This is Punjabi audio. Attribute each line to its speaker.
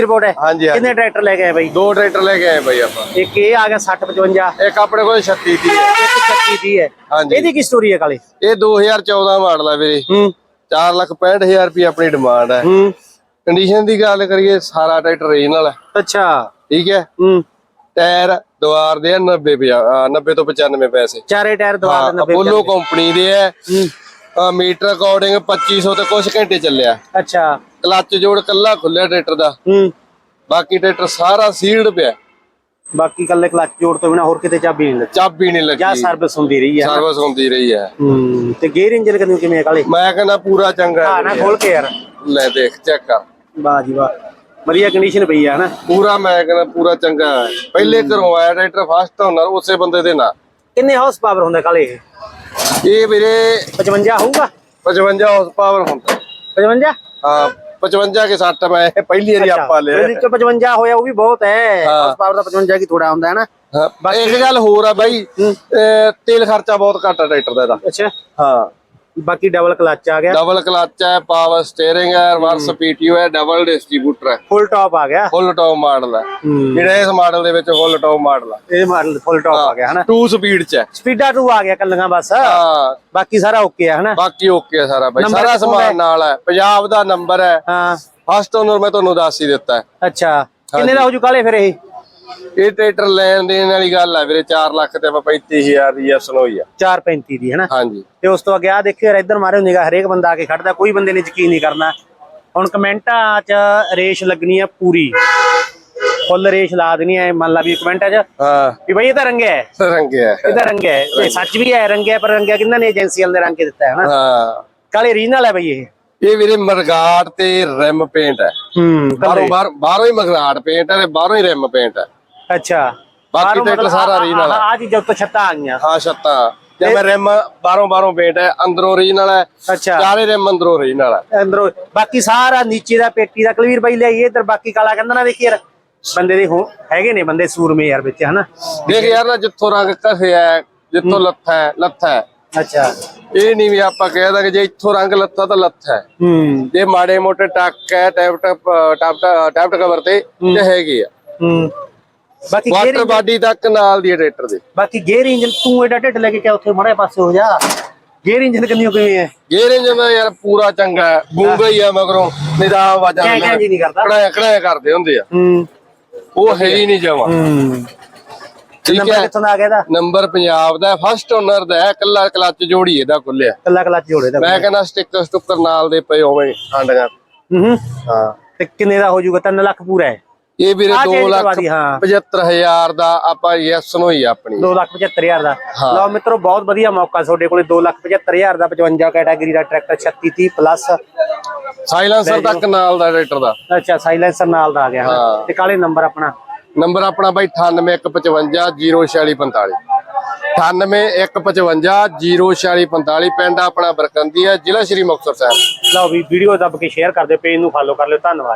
Speaker 1: ਰਿਪੋਰਟ ਹੈ।
Speaker 2: ਹਾਂਜੀ।
Speaker 1: ਕਿੰਨੇ ਟਰੈਕਟਰ ਲੈ ਕੇ ਆਏ ਬਾਈ?
Speaker 2: ਦੋ ਟਰੈਕਟਰ ਲੈ ਕੇ ਆਏ ਬਾਈ ਆਪਾਂ।
Speaker 1: ਇੱਕ ਇਹ ਆ ਗਿਆ 60 55
Speaker 2: ਇੱਕ ਆਪਣੇ ਕੋਲ 36 ਦੀ ਹੈ।
Speaker 1: ਇੱਕ 36 ਦੀ ਹੈ।
Speaker 2: ਹਾਂਜੀ।
Speaker 1: ਇਹਦੀ ਕੀ ਸਟੋਰੀ ਹੈ ਕਾਲੇ?
Speaker 2: ਇਹ 2014 ਮਾਡਲ ਆ ਵੀਰੇ।
Speaker 1: ਹੂੰ।
Speaker 2: 4 ਲੱਖ 65000 ਰੁਪਏ ਆਪਣੀ ਡਿਮਾਂਡ ਹੈ।
Speaker 1: ਹੂੰ।
Speaker 2: ਕੰਡੀਸ਼ਨ ਦੀ ਗੱਲ ਕਰੀਏ ਸਾਰਾ ਟਰੈਕਟਰ ਰੀਜਨਲ ਹੈ।
Speaker 1: ਅੱਛਾ।
Speaker 2: ਠੀਕ ਹੈ?
Speaker 1: ਹੂੰ।
Speaker 2: ਟਾਇਰ ਦੁਆਰ ਦੇ ਆ 90 ਪਿਆ- ਅਹ 90 ਤੋਂ 95 ਪੈਸੇ।
Speaker 1: ਚਾਰੇ ਟਾਇਰ ਦਵਾ
Speaker 2: ਹਾਂ
Speaker 1: ਦੇ 90
Speaker 2: ਅਪੋਲੋ ਕੰਪਨੀ ਦੇ ਹੈ। ਮੀਟਰ ਅਕੋਰਡਿੰਗ 2500 ਤੇ ਕੁਝ ਘੰਟੇ ਚੱਲਿਆ।
Speaker 1: ਅੱਛਾ।
Speaker 2: ਕਲੱਚ ਜੋੜ ਕੱਲਾ ਖੁੱਲਿਆ ਟਰੈਕਟਰ ਦਾ।
Speaker 1: ਹੂੰ।
Speaker 2: ਬਾਕੀ ਟਰੈਕਟਰ ਸਾਰਾ ਸੀਲਡ ਪਿਆ।
Speaker 1: ਬਾਕੀ ਕੱਲੇ ਕਲੱਚ ਜੋੜ ਤੋਂ ਬਿਨਾ ਹੋਰ ਕਿਤੇ ਚਾਬੀ ਨਹੀਂ ਲੱਗੀ।
Speaker 2: ਚਾਬੀ ਨਹੀਂ
Speaker 1: ਜਾਂ
Speaker 2: ਲੱਗੀ
Speaker 1: ਸਰਵਿਸ ਹੁੰਦੀ ਰਹੀ ਹੈ।
Speaker 2: ਸਰਵਿਸ ਹੁੰਦੀ ਰਹੀ ਹੈ।
Speaker 1: ਹੂੰ ਤੇ ਗੇਅਰ ਇੰਜਨ ਕਿੰਨੇ ਕਿਵੇਂ ਕਾਲੇ
Speaker 2: ਮੈਂ ਕਹਿੰਦਾ ਪੂਰਾ ਚੰਗਾ
Speaker 1: ਹਾਂ।
Speaker 2: ਹੈ
Speaker 1: ਨਾ। ਖੋਲ ਕੇ ਯਾਰ।
Speaker 2: ਲੈ ਦੇਖ ਚੈੱਕ ਕਰ।
Speaker 1: ਵਾਹ ਜੀ ਵਾਹ। ਵਧੀਆ ਕੰਡੀਸ਼ਨ ਪਈ ਆ ਹਨਾ?
Speaker 2: ਪੂਰਾ ਮੈਂ ਕਹਿੰਦਾ ਪੂਰਾ ਚੰਗਾ ਹੈ। ਪਹਿਲੇ ਘਰੋਂ ਆਇਆ ਟਰੈਕਟਰ ਫਸਟ ਓਨਰ ਉਸੇ ਬੰਦੇ ਦੇ ਨਾਂ
Speaker 1: ਕਿੰਨੇ ਹਾਰਸ ਪਾਵਰ ਹੁੰਦਾ ਕਾਲੇ ਇਹ?
Speaker 2: ਵੀਰੇ
Speaker 1: 55 ਹੋਊਗਾ?
Speaker 2: 55 ਹਾਰਸ ਪਾਵਰ ਹੁੰਦਾ
Speaker 1: 55
Speaker 2: ਹਾਂ 55 ਕੇ 60 ਮੈਂ ਪਹਿਲੀ ਵਾਰੀ ਆਪਾਂ ਲਿਆ।
Speaker 1: ਇਹਦੇ ਚ 55 ਹੋਇਆ ਉਹ ਵੀ ਬਹੁਤ ਹੈ। ਹਾਰਸ ਪਾਵਰ ਦਾ 55 ਕੀ ਥੋੜਾ ਹੁੰਦਾ ਹੈ ਨਾ।
Speaker 2: ਇੱਕ ਗੱਲ ਹੋਰ ਆ ਬਾਈ ਤੇਲ ਖਰਚਾ ਬਹੁਤ ਘੱਟ ਆ ਟਰੈਕਟਰ ਦਾ ਇਹਦਾ।
Speaker 1: ਅੱਛਾ।
Speaker 2: ਹਾਂ।
Speaker 1: ਬਾਕੀ ਡਬਲ ਕਲਚ ਆ ਗਿਆ।
Speaker 2: ਡਬਲ ਕਲਚ ਹੈ ਪਾਵਰ ਸਟੀਅਰਿੰਗ ਹੈ ਰਿਵਰਸ ਪੀਟੀਓ ਹੈ ਡਬਲ ਡਿਸਟ੍ਰੀਬਿਊਟਰ ਹੈ।
Speaker 1: ਫੁੱਲ ਟਾਪ ਆ ਗਿਆ।
Speaker 2: ਫੁੱਲ ਟੌਪ ਮਾਡਲ ਹੈ।
Speaker 1: ਹੂੰ।
Speaker 2: ਜਿਹੜਾ ਇਸ ਮਾਡਲ ਦੇ ਵਿੱਚ ਫੁੱਲ ਟੌਪ ਮਾਡਲ ਆ।
Speaker 1: ਇਹ ਮਾਡਲ ਫੁੱਲ ਟਾਪ ਆ ਗਿਆ ਹਨਾ?
Speaker 2: 2 ਸਪੀਡ ਚ ਹੈ।
Speaker 1: ਸਪੀਡਾ 2 ਆ ਗਿਆ ਕੱਲੀਆਂ ਬਸ।
Speaker 2: ਹਾਂ।
Speaker 1: ਬਾਕੀ ਸਾਰਾ ਓਕੇ ਆ ਹਨਾ?
Speaker 2: ਬਾਕੀ ਓਕੇ ਹੈ ਸਾਰਾ ਬਾਈ। ਸਾਰਾ
Speaker 1: ਹੈ?
Speaker 2: ਸਮਾਨ ਨਾਲ ਹੈ। ਪੰਜਾਬ ਦਾ ਨੰਬਰ ਹੈ।
Speaker 1: ਹਾਂ।
Speaker 2: ਫਸਟ ਓਨਰ ਮੈਂ ਤੁਹਾਨੂੰ ਦੱਸ ਹੀ ਦਿੱਤਾ ਹੈ।
Speaker 1: ਅੱਛਾ। ਕਿੰਨੇ ਦਾ ਹੋ ਜੂ ਕਾਲੇ ਫਿਰ ਇਹ?
Speaker 2: ਇਹ ਟਰੈਕਟਰ ਲੈਣ ਦੇਣ ਵਾਲੀ ਗੱਲ ਹੈ ਵੀਰੇ 4 ਲੱਖ ਤੇ ਆਪਾਂ 35000 ਦੀ ਐਸਨ ਹੋਈ ਆ।
Speaker 1: 435 ਦੀ ਹਨਾ?
Speaker 2: ਹਾਂਜੀ।
Speaker 1: ਤੇ ਉਸ ਤੋਂ ਅੱਗੇ ਆ ਦੇਖਿਓ ਯਾਰ ਇੱਧਰ ਮਾਰਿਓ ਨਿਗਾਹ ਹਰੇਕ ਬੰਦਾ ਆ ਕੇ ਖੜਦਾ ਕੋਈ ਬੰਦੇ ਨੇ ਯਕੀਨ ਨਹੀਂ ਕਰਨਾ। ਹੁਣ ਕਮੈਂਟਾਂ 'ਚ ਰੇਸ਼ ਲੱਗਣੀ ਆ ਪੂਰੀ। ਫੁੱਲ ਰੇਸ਼ ਲਾ ਦੇਣੀ ਐ ਮੰਨ ਲਾ ਵੀ ਕਮੈਂਟਾਂ 'ਚ।
Speaker 2: ਹਾਂ।
Speaker 1: ਵੀ ਬਈ ਇਹ ਤਾਂ ਰੰਗਿਆ ਹੈ।
Speaker 2: ਰੰਗਿਆ। ਹੈ।
Speaker 1: ਇਹ ਤਾਂ ਰੰਗਿਆ ਹੈ। ਇਹ ਸੱਚ ਵੀ ਹੈ ਰੰਗਿਆ ਪਰ ਰੰਗਿਆ ਕਿੰਨਾ ਨੇ ਏਜੰਸੀ ਵਾਲੇ ਨੇ ਰੰਗ ਕੇ ਦਿੱਤਾ ਹੈ
Speaker 2: ਹਾਂ।
Speaker 1: ਕਾਲੇ ਰੀਜਨਲ ਹੈ ਬਈ ਇਹ।
Speaker 2: ਇਹ ਵੀਰੇ ਮਰਗਾਟ ਤੇ ਰਿਮ ਪੇਂਟ ਹੈ।
Speaker 1: ਹੂੰ
Speaker 2: ਬਾਹਰੋਂ ਬਾਹਰ ਬਾਹਰੋਂ ਹੀ ਮਰਗਾਟ ਪੇਂਟ ਹੈ ਤੇ ਬਾਹਰੋਂ ਹੀ ਰਿਮ ਪੇਂਟ ਹੈ।
Speaker 1: ਅੱਛਾ।
Speaker 2: ਬਾਕੀ ਟਰੈਕਟਰ
Speaker 1: ਮਤਲਬ
Speaker 2: ਸਾਰਾ ਹੈ।
Speaker 1: ਆ ਆ ਚੀਜ਼ਾਂ ਉੱਤੋਂ ਛੱਤਾਂ ਆ ਗਈਆਂ।
Speaker 2: ਹਾਂ ਛੱਤਾਂ। ਜਿਵੇਂ ਰਿਮ ਬਾਹਰੋਂ ਬਾਹਰੋਂ ਪੇਂਟ ਹੈ ਅੰਦਰੋਂ ਓਰੀਜਨਲ ਹੈ।
Speaker 1: ਅੱਛਾ।
Speaker 2: ਚਾਰੇ ਰਿਮ ਅੰਦਰੋਂ ਓਰੀਜਨਲ ਹੈ।
Speaker 1: ਅੰਦਰੋਂ ਬਾਕੀ ਸਾਰਾ ਨੀਚੇ ਦਾ ਪੇਟੀ ਦਾ ਕਲਵੀਰ ਬਾਈ ਲਿਆਈਏ ਇੱਧਰ ਬਾਕੀ ਕਾਲਾ ਕਹਿੰਦਾ ਨਾ ਦੇਖੀ ਯਾਰ। ਬੰਦੇ ਦੇ ਹੋ- ਹੈਗੇ ਨੇ ਬੰਦੇ ਸੂਰਮੇ ਯਾਰ ਵਿੱਚ ਹਨਾ?
Speaker 2: ਦੇਖ ਯਾਰ ਨਾ ਜਿੱਥੋਂ ਰੰਗ ਘਸਿਆ ਜਿੱਥੋਂ ਲੱਥਾ ਹੈ ਲੱਥਾ ਹੈ।
Speaker 1: ਅੱਛਾ।
Speaker 2: ਇਹ ਨਹੀਂ ਵੀ ਆਪਾਂ ਕਹਿ ਦਾਂਗੇ ਜੇ ਇੱਥੋਂ ਰੰਗ ਲੱਥਾ ਤਾਂ ਲੱਥਾ ਹੈ।
Speaker 1: ਹੂੰ।
Speaker 2: ਜੇ ਮਾੜੇ ਮੋਟੇ ਟੱਕ ਹੈ tap tap tap tap cover ਤੇ ਤੇ ਹੈਗੇ ਆ।
Speaker 1: ਹੂੰ। ਬਾਕੀ
Speaker 2: ਵਾਟਰ ਬਾਡੀ ਤੱਕ ਨਾਲ ਦੀ ਟਰੈਕਟਰ ਦੇ।
Speaker 1: ਬਾਕੀ ਗੇਅਰ ਇੰਜਨ ਤੂੰ ਐਡਾ ਢਿੱਡ ਲੈ ਕੇ ਕਿਆ ਉੱਥੇ ਮੜੇ ਪਾਸੇ ਹੋ ਜਾ। ਗੇਅਰ ਇੰਜਨ ਕਿੰਨੀ ਕਿਵੇਂ ਹੈ
Speaker 2: ਗੇਅਰ ਇੰਜਨ ਦਾ ਯਾਰ ਪੂਰਾ ਚੰਗਾ ਹੈ। ਹੀ ਆ ਮਗਰੋਂ। ਆਵਾਜ਼ਾਂ
Speaker 1: ਨਹੀਂ ਕਰਦਾ।
Speaker 2: ਕੜਾਇਆ ਕੜਾਇਆ ਕਰਦੇ ਹੁੰਦੇ ਆ।
Speaker 1: ਹੂੰ।
Speaker 2: ਉਹ ਹੈ ਹੀ ਨਹੀਂ ਜਮਾ।
Speaker 1: ਹੂੰ।
Speaker 2: ਠੀਕ
Speaker 1: ਨੰਬਰ
Speaker 2: ਹੈ।
Speaker 1: ਕਿੱਥੋਂ ਦਾ ਆ ਗਿਆ ਇਹਦਾ?
Speaker 2: ਨੰਬਰ ਪੰਜਾਬ ਦਾ ਫਸਟ ਓਨਰ ਦਾ ਹੈ ਕੱਲਾ ਕਲੱਚ ਜੋੜੀ ਇਹਦਾ ਖੁੱਲਿਆ।
Speaker 1: ਕੱਲਾ ਕਲਚ ਜੋੜੇ ਦਾ
Speaker 2: ਮੈਂ ਕਹਿੰਦਾ ਸਟicker ਸਟੁੱਕਰ ਨਾਲ ਦੇ ਪਏ ਹੋਵੇਂ ਹਾਂਡੀਆਂ
Speaker 1: ਹੂੰ
Speaker 2: ਹਾਂ।
Speaker 1: ਤੇ ਕਿੰਨੇ ਦਾ ਹੋ ਜਾਊਗਾ? 3 ਲੱਖ ਪੂਰਾ ਹੈ।
Speaker 2: ਇਹ ਵੀਰੇ
Speaker 1: ਆਹ
Speaker 2: 2
Speaker 1: change
Speaker 2: ਲੱਖ
Speaker 1: ਕਰਵਾ ਦੀ, ਹਾਂ।
Speaker 2: 75000 ਦਾ ਆਪਾਂ ਯੈਸ ਨੂੰ ਹੀ ਆਪਣੀ।
Speaker 1: 2 ਲੱਖ 75000 ਦਾ।
Speaker 2: ਹਾਂ।
Speaker 1: ਲਓ ਮਿੱਤਰੋ ਬਹੁਤ ਵਧੀਆ ਮੌਕਾ ਤੁਹਾਡੇ ਕੋਲੇ 2 ਲੱਖ 75000 ਦਾ 55 ਕੈਟਾਗਰੀ ਦਾ ਟਰੈਕਟਰ 36 30 ਪਲੱਸ
Speaker 2: ਸਾਇਲੈਂਸਰ ਤੱਕ ਨਾਲ ਦਾ ਟਰੈਕਟਰ ਦਾ।
Speaker 1: ਅੱਛਾ ਸਾਈਲੈਂਸਰ ਨਾਲ ਦਾ ਆ ਗਿਆ।
Speaker 2: ਹਾਂ।
Speaker 1: ਤੇ ਕਾਲੇ ਨੰਬਰ ਆਪਣਾ?
Speaker 2: ਨੰਬਰ ਆਪਣਾ ਬਾਈ 9815504645 9815504645 ਪਿੰਡ ਆਪਣਾ ਬਰਕੰਦੀ ਹੈ ਜ਼ਿਲ੍ਹਾ ਸ਼੍ਰੀ ਮੁਕਤਸਰ ਸਾਹਿਬ।
Speaker 1: ਲਓ ਵੀ ਵੀਡੀਓ ਦੱਬ ਕੇ ਸ਼ੇਅਰ ਕਰ ਦਿਓ ਪੇਜ ਨੂੰ ਫਾਲੋ ਕਰ ਲਿਓ ਧੰਨਵਾਦ।